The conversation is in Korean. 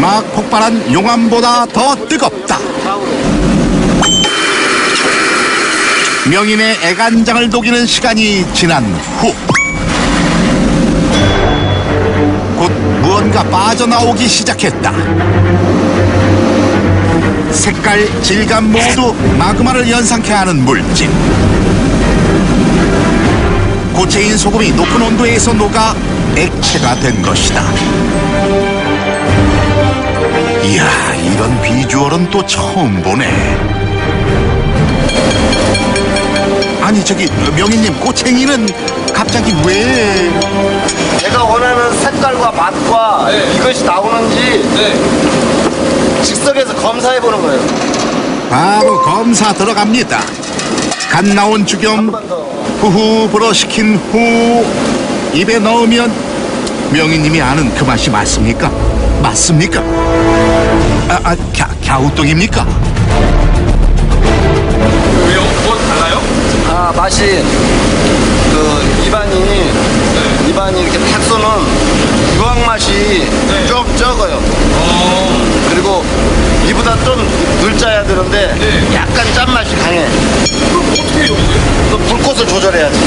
막 폭발한 용암보다 더 뜨겁다. 명인의 애간장을 녹이는 시간이 지난 후. 곧 무언가 빠져나오기 시작했다. 색깔, 질감 모두 마그마를 연상케 하는 물질. 고체인 소금이 높은 온도에서 녹아 액체가 된 것이다. 이런 비주얼은 또 처음 보네. 아니, 저기, 명희님, 꼬챙이는 갑자기 왜? 제가 원하는 색깔과 맛과 이것이 나오는지 즉석에서 검사해 보는 거예요. 바로 검사 들어갑니다. 갓 나온 죽염 후후 불어 식힌 후 입에 넣으면 명희님이 아는 그 맛이 맞습니까? 맞습니까? 아, 아 갸, 갸우뚱입니까? 왜요? 뭐 달라요? 아 맛이 그 입안이 입안이 이렇게 탁 쏘는 유황 맛이 좀 적어요. 그리고 이보다 좀덜 짜야 되는데 네. 약간 짠 맛이 강해. 그럼 어떻게 해요, 이게? 그 불꽃을 조절해야지.